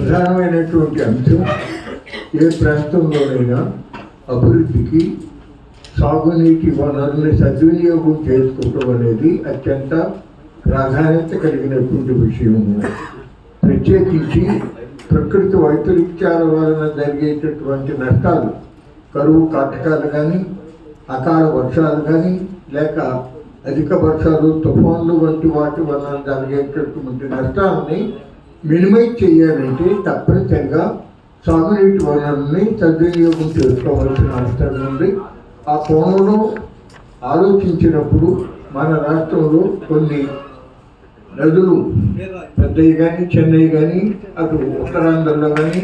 ప్రధానమైనటువంటి అంశం ఏ ప్రాంతంలోనైనా అభివృద్ధికి సాగునీటి వనరుల్ని సద్వినియోగం చేసుకోవటం అనేది అత్యంత ప్రాధాన్యత కలిగినటువంటి విషయం. ప్రత్యేకించి ప్రకృతి వైపరీత్యాల వలన జరిగేటటువంటి నష్టాలు కరువు కాటకాలు కానీ అకాల వర్షాలు కానీ లేక అధిక వర్షాలు తుఫాన్లు వంటి వాటి వలన జరిగేటటువంటి నష్టాలని మినిమైజ్ చేయాలంటే తప్పనిసరిగా సాగునీటి వనరుల్ని సద్వినియోగం చేసుకోవాల్సిన అవసరం ఉంది. ఆ కోణంలో ఆలోచించినప్పుడు మన రాష్ట్రంలో కొన్ని నదులు పెద్దవి కానీ చెన్నై కానీ అటు ఉత్తరాంధ్రలో కానీ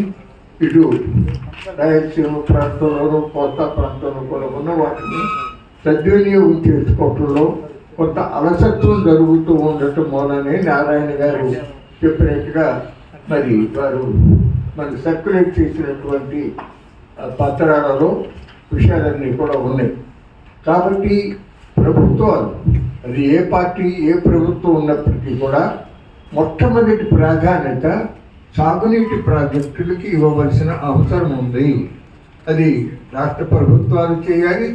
ఇటు రాయలసీమ ప్రాంతంలోనూ కోస్తా ప్రాంతంలో కూడా ఉన్న వాటిని సద్వినియోగం చేసుకోవటంలో కొంత అలసత్వం జరుగుతూ ఉండటం మూలనే నారాయణ గారు చెప్పినట్టుగా మరి వారు మన సర్క్యులేట్ చేసినటువంటి పత్రాలలో విషయాలన్నీ కూడా ఉన్నాయి. కాబట్టి ప్రభుత్వాలు అది ఏ పార్టీ ఏ ప్రభుత్వం ఉన్నప్పటికీ కూడా మొట్టమొదటి ప్రాధాన్యత సాగునీటి ప్రాజెక్టులకి ఇవ్వవలసిన అవసరం ఉంది. అది రాష్ట్ర ప్రభుత్వాలు చేయాలి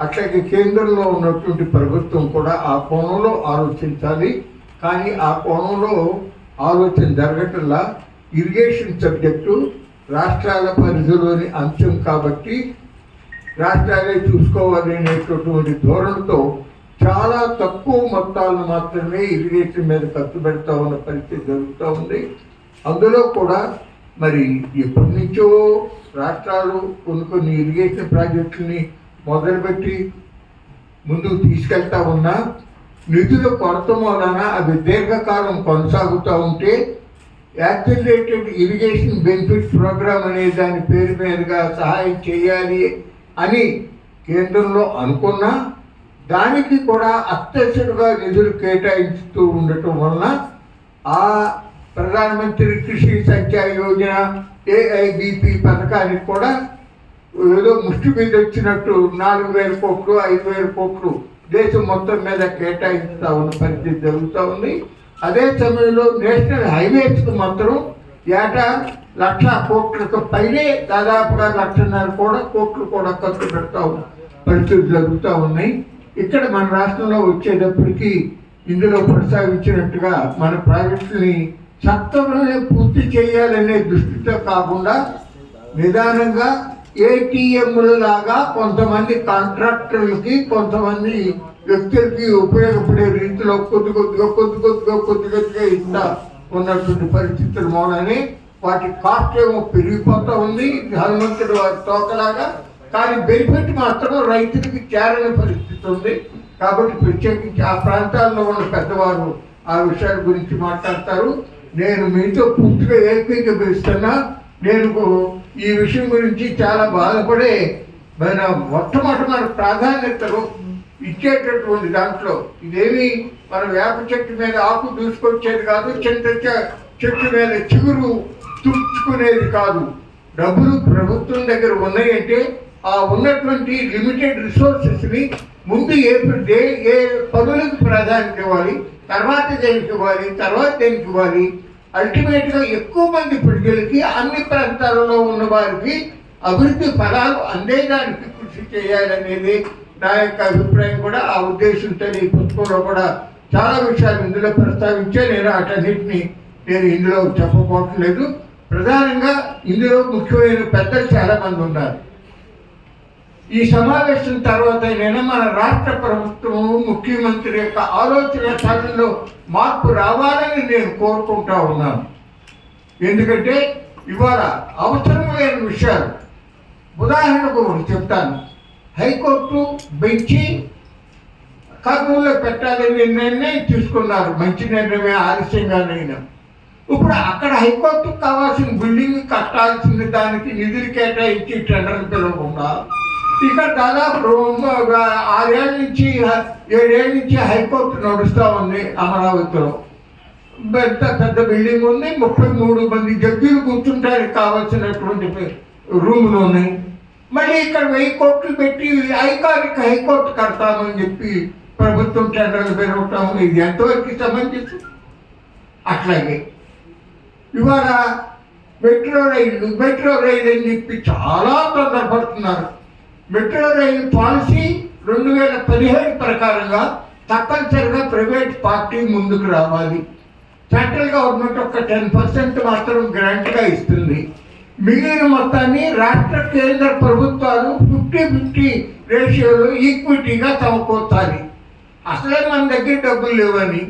అట్లాగే కేంద్రంలో ఉన్నటువంటి ప్రభుత్వం కూడా ఆ కోణంలో ఆలోచించాలి. కానీ ఆ కోణంలో ఆలోచన జరగటంలా ఇరిగేషన్ సబ్జెక్టు రాష్ట్రాల పరిధిలోని అంశం కాబట్టి రాష్ట్రాలే చూసుకోవాలి అనేటటువంటి ధోరణితో చాలా తక్కువ మొత్తాలను మాత్రమే ఇరిగేషన్ మీద ఖర్చు పెడతా ఉన్న పరిస్థితి జరుగుతూ ఉంది. అందులో కూడా మరి ఎప్పటి నుంచో రాష్ట్రాలు కొన్ని కొన్ని ఇరిగేషన్ ప్రాజెక్టులని మొదలుపెట్టి ముందుకు తీసుకెళ్తా ఉన్నా నిధులు కొరత వలన అవి దీర్ఘకాలం కొనసాగుతూ ఉంటే యాక్సిలరేటెడ్ ఇరిగేషన్ బెనిఫిట్ ప్రోగ్రామ్ అనే దాని పేరు మీదుగా సహాయం చేయాలి అని కేంద్రంలో అనుకున్నా దానికి కూడా అత్యవసరంగా నిధులు కేటాయిస్తూ ఉండటం వలన ఆ ప్రధానమంత్రి కృషి సంఖ్యా యోజన ఏఐబిపి పథకానికి కూడా ఏదో ముష్టి మీద వచ్చినట్టు నాలుగు వేల కోట్లు ఐదు వేల కోట్లు దేశం మొత్తం మీద కేటాయిస్తూ ఉన్న పరిస్థితి జరుగుతూ ఉంది. అదే సమయంలో నేషనల్ హైవేస్కి మాత్రం ఏటా లక్ష కోట్లకు పైనే దాదాపుగా లక్షన్నర కూడా కోట్లు కూడా ఖర్చు పెడతా ఉన్న పరిస్థితులు జరుగుతూ ఉన్నాయి. ఇక్కడ మన రాష్ట్రంలో వచ్చేటప్పటికి ఇందులో కొనసాగించినట్టుగా మన ప్రాజెక్టుని సత్వరమే పూర్తి చేయాలనే దృష్టితో కాకుండా నిదానంగా ఏటీఎంల లాగా కొంతమంది కాంట్రాక్టర్లకి కొంతమంది వ్యక్తులకి ఉపయోగపడే రీతిలో కొద్ది కొద్దిగా కొద్ది కొద్దిగా కొద్ది కొద్దిగా ఇస్తా ఉన్నటువంటి పరిస్థితులు మోనని వాటి కాస్ట్ ఏమో పెరిగిపోతూ ఉంది. హనుమంతుడు వారి తోకలాగా. కానీ బెనిఫిట్ మాత్రం రైతులకి చేరని పరిస్థితి ఉంది. కాబట్టి ప్రత్యేకించి ఆ ప్రాంతాల్లో ఉన్న పెద్దవారు ఆ విషయాల గురించి మాట్లాడతారు. నేను మీతో పూర్తిగా ఏకీకరిస్తున్నా. నేను ఈ విషయం గురించి చాలా బాధపడే మన మొట్టమొదటి మన ప్రాధాన్యతలు ఇచ్చేటటువంటి దాంట్లో ఇదేమి మన వేప చెట్టు మీద ఆకు దూసుకొచ్చేది కాదు చింత చె- చెట్టు మీద చిగురు తుడుచుకునేది కాదు. డబ్బులు ప్రభుత్వం దగ్గర ఉన్నాయంటే ఆ ఉన్నటువంటి లిమిటెడ్ రిసోర్సెస్ని ముందు ఏ ఏ పనులకు ప్రాధాన్యత ఇవ్వాలి తర్వాత దేనికి ఇవ్వాలి తర్వాత దేనికి ఇవ్వాలి అల్టిమేట్గా ఎక్కువ మంది ప్రజలకి అన్ని ప్రాంతాలలో ఉన్న వారికి అభివృద్ధి ఫలాలు అందేదానికి కృషి చేయాలనేది నా యొక్క అభిప్రాయం కూడా. ఆ ఉద్దేశంతో ఈ పుస్తకంలో కూడా చాలా విషయాలు ఇందులో ప్రస్తావించే నేను వాటన్నిటిని నేను ఇందులో చెప్పబోట్లేదు ప్రధానంగా ఇందులో ముఖ్యమైన పెద్దలు చాలా మంది ఉన్నారు. ఈ సమావేశం తర్వాత నేను మన రాష్ట్ర ప్రభుత్వం ముఖ్యమంత్రి యొక్క ఆలోచన సరళిలో మార్పు రావాలని నేను కోరుకుంటా ఉన్నాను. ఎందుకంటే ఇవాళ అవసరమైన విషయాలు ఉదాహరణకు ఒకటి చెప్తాను. హైకోర్టు బెంచి కర్నూలులో పెట్టాలని నిర్ణయం తీసుకున్నారు. మంచి నిర్ణయమే ఆలస్యంగానైనా ఇప్పుడు అక్కడ హైకోర్టుకు కావాల్సిన బిల్డింగ్ కట్టాల్సిన దానికి నిధులు కేటాయించి టెండర్లు పిలవకుండా ఇక్కడ దాదాపు ఆరేళ్ళ నుంచి ఏడేళ్ళ నుంచి హైకోర్టు నడుస్తూ ఉంది అమరావతిలో. పెద్ద పెద్ద బిల్డింగ్ ఉంది. ముప్పై మూడు మంది జడ్జీలు కూర్చుంటారు కావాల్సినటువంటి రూములు ఉన్నాయి మళ్ళీ ఇక్కడ వెయ్యి కోట్లు పెట్టి ఐకానిక్ హైకోర్టు కడతామని చెప్పి ప్రభుత్వం టెండర్లు పెరగటం ఇది ఎంతవరకు సంబంధించి? అట్లాగే. ఇవాళ మెట్రో రైళ్ళు మెట్రో రైలు అని చెప్పి చాలా తొందరపడుతున్నారు. మెట్రో రైలు పాలసీ రెండు వేల పదిహేడు ప్రకారంగా తప్పనిసరిగా ప్రైవేట్ పార్టీ ముందుకు రావాలి. సెంట్రల్ గవర్నమెంట్ ఒక టెన్ పర్సెంట్ మాత్రం గ్రాంట్గా ఇస్తుంది. మిగిలిన మొత్తాన్ని రాష్ట్ర కేంద్ర ప్రభుత్వాలు ఫిఫ్టీ ఫిఫ్టీ రేషియోలో ఈక్విటీగా సమకూర్చాలి. అసలే మన దగ్గర డబ్బులు లేవని.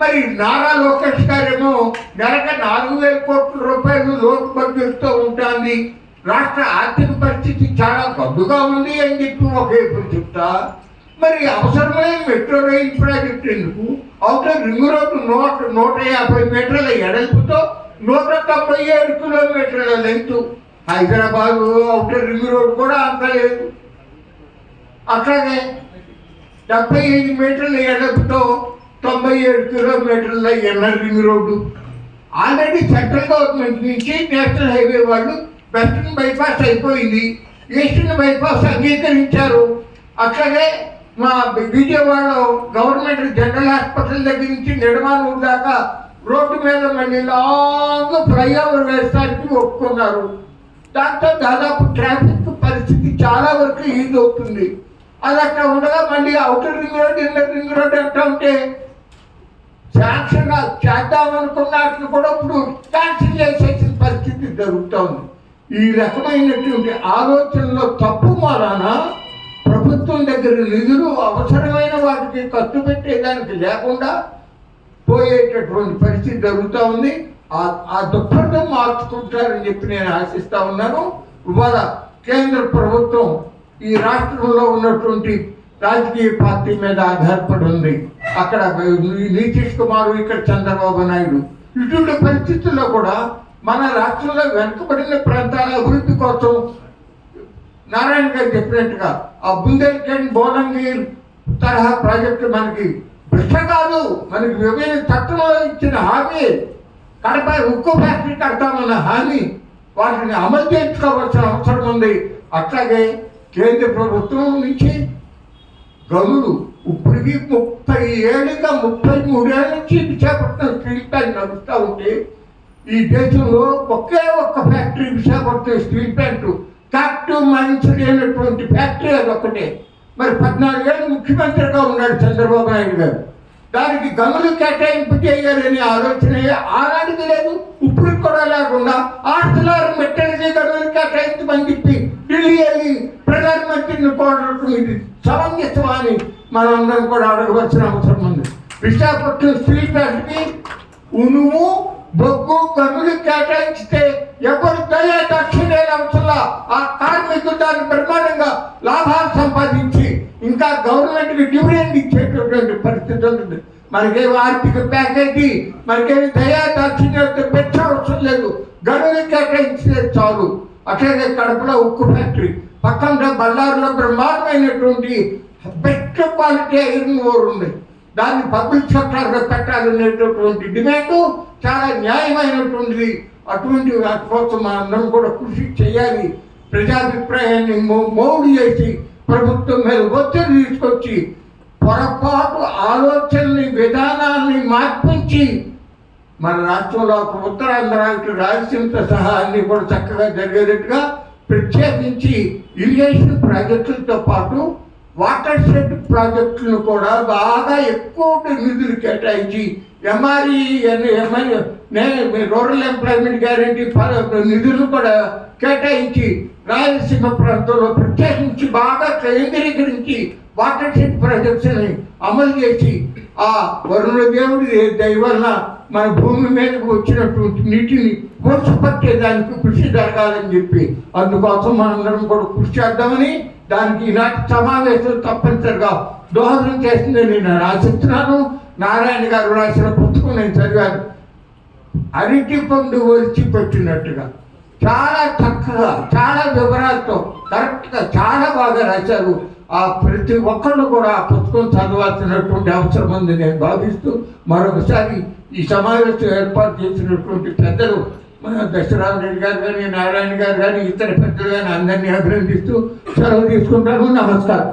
మరి నారా లోకేష్ గారేమో నెలక నాలుగు వేల కోట్ల రూపాయలు లోటు బడ్జెట్తో ఉంటుంది. రాష్ట్ర ఆర్థిక పరిస్థితి చాలా గడ్డుగా ఉంది అని చెప్పి ఒక వైపు చెప్తా. మరి అవసరమైన మెట్రో రైలు ప్రాజెక్ట్ ఎందుకు? అవుటర్ రింగ్ రోడ్డు నూట నూట యాభై మీటర్ల ఎడల్పుతో నూట తొంభై ఏడు కిలోమీటర్ల length. Hyderabad outer ring road కూడా అంత లేదు. అట్లాగే డెబ్బై ఐదు మీటర్ల ఎడపుతో తొంభై ఏడు కిలోమీటర్ల NR ring road. Already central government నుంచి నేషనల్ హైవే వాళ్ళు వెస్టర్న్ బైపాస్ అయిపోయింది. ఈస్టర్న్ బైపాస్ అంగీకరించారు. అట్లాగే మా విజయవాడలో గవర్నమెంట్ జనరల్ హాస్పిటల్ దగ్గర నుంచి నిడమానూరు దాకా రోడ్డు మీద మళ్ళీ లాంగ్ ఫ్లైఓవర్ వేస్తానికి ఒప్పుకున్నారు. దాంతో దాదాపు ట్రాఫిక్ పరిస్థితి చాలా వరకు ఈజీ అవుతుంది. అది అక్కడ ఉండగా మళ్ళీ outer ring road inner ring road అంటా ఉంటే శాంక్షన్ చేద్దాం అనుకున్నట్లు కూడా ఇప్పుడు క్యాన్సిల్ చేసేసిన పరిస్థితి జరుగుతోంది. ఈ రకమైనటువంటి ఆలోచనలో తప్పు మారాన ప్రభుత్వం దగ్గర నిధులు అవసరమైన వాటికి ఖర్చు పెట్టేదానికి లేకుండా పోయేటటువంటి పరిస్థితి జరుగుతూ ఉంది. ఆ ఆ దుఃఖంతో మార్చుకుంటారని చెప్పి నేను ఆశిస్తా ఉన్నాను. ఇవాళ కేంద్ర ప్రభుత్వం ఈ రాష్ట్రంలో ఉన్నటువంటి రాజకీయ పార్టీ మీద ఆధారపడి ఉంది. అక్కడ నితీష్ కుమార్ ఇక్కడ చంద్రబాబు నాయుడు. ఇటువంటి పరిస్థితుల్లో కూడా మన రాష్ట్రంలో వెనుకబడిన ప్రాంతాల అభివృద్ధి కోసం నారాయణ గారు చెప్పినట్టుగా ఆ బుందేల్ఖండ్ బోనంగీర్ తరహా ప్రాజెక్టు మనకి భిక్ష కాదు. మనకి విభజన చట్టంలో ఇచ్చిన హామీ కడప ఉక్కు ఫ్యాక్టరీ కడతామన్న హామీ వాటిని అమలు చేయించుకోవాల్సిన అవసరం ఉంది. అట్లాగే కేంద్ర ప్రభుత్వం నుంచి గనులు ఇప్పటికీ ముప్పై ఏళ్ళుగా ముప్పై మూడేళ్ళ నుంచి విశాఖపట్నం స్టీల్ ప్లాంట్ నడుస్తూ ఉంటే ఈ దేశంలో ఒకే ఒక్క factory Visakhapatnam steel plant captive mines factory అది ఒకటే మరి పద్నాలుగేళ్ళు ముఖ్యమంత్రిగా ఉన్నాడు చంద్రబాబు నాయుడు గారు. దానికి గనులు కేటాయింపు చేయాలనే ఆలోచన ఆనాటికి లేదు. ఇప్పుడు కూడా లేకుండా ఆర్సలార్ మెట్టెలకి గనులు కేటాయించమని చెప్పి ఢిల్లీ వెళ్ళి ప్రధానమంత్రిని కోరడం ఇది సమంజసమా అని మనందరం కూడా అడగవలసిన అవసరం ఉంది. విశాఖపట్నం స్టీల్ ప్లాంట్కి ఉనుము బొగ్గు గనులు కేటాయించితే ఎవరు దయా దక్షిణేల అవసరంలా ఆ కార్మికులు దాన్ని బ్రహ్మాండంగా లాభాలు సంపాదించి ఇంకా గవర్నమెంట్కి డివిడెండ్ ఇచ్చేటటువంటి పరిస్థితి ఉంటుంది. మనకేమి ఆర్థిక ప్యాకేజీ మనకేమి దయా దక్షిణ పెట్ట అవసరం లేదు. గనులు కేటాయించితే చాలు. అట్లాగే కడపలో ఉక్కు ఫ్యాక్టరీ పక్కన బళ్ళారులో బ్రహ్మాండమైనటువంటి బెస్ట్ క్వాలిటీ ఐరన్ ఓర్ ఉంది. దాన్ని పబ్లిక్ సెక్టార్లో పెట్టాలనేటటువంటి డిమాండ్ చాలా న్యాయమైనటువంటిది. అటువంటి వాటి కోసం మనందరం కూడా కృషి చేయాలి. ప్రజాభిప్రాయాన్ని మో- మౌడు చేసి ప్రభుత్వం మీద ఒత్తిడి తీసుకొచ్చి పొరపాటు ఆలోచనని విధానాన్ని మార్పించి మన రాష్ట్రంలో ఒక ఉత్తరాంధ్ర ఇటు రాయలసీమతో సహా అన్ని కూడా చక్కగా జరిగేటట్టుగా ప్రత్యేకించి ఇరిగేషన్ ప్రాజెక్టులతో పాటు వాటర్ షెడ్ ప్రాజెక్టులను కూడా బాగా ఎక్కువ నిధులు కేటాయించి ఎంఆర్ఈ రూరల్ ఎంప్లాయ్మెంట్ గ్యారంటీ నిధులు కూడా కేటాయించి రాయలసీమ ప్రాంతంలో ప్రత్యేకించి బాగా కేంద్రీకరించి వాటర్ షెడ్ ప్రాజెక్ట్స్ని అమలు చేసి ఆ వరుణ దేవుడి దయవల్ల మన భూమి మీదకు వచ్చినటువంటి నీటిని పోషపరిచేదానికి కృషి జరగాలని చెప్పి అందుకోసం మనందరం కూడా కృషి చేద్దామని దానికి ఇలాంటి సమావేశం తప్పనిసరిగా దోహదం చేస్తుందని నేను ఆశిస్తున్నాను నారాయణ గారు రాసిన పుస్తకం నేను చదివాను. అరటి పండు ఒలిచి పెట్టినట్టుగా చాలా చక్కగా చాలా వివరాలతో కరెక్ట్గా చాలా బాగా రాశారు. ఆ ప్రతి ఒక్కళ్ళు కూడా ఆ పుస్తకం చదవాల్సినటువంటి అవసరం ఉంది నేను భావిస్తూ మరొకసారి ఈ సమావేశం ఏర్పాటు చేసినటువంటి పెద్దలు దశరామ రెడ్డి గారు కానీ నారాయణ గారు కానీ ఇతర పెద్దలు కానీ అందరినీ అభినందిస్తూ సెలవు తీసుకుంటాను. నమస్కారం.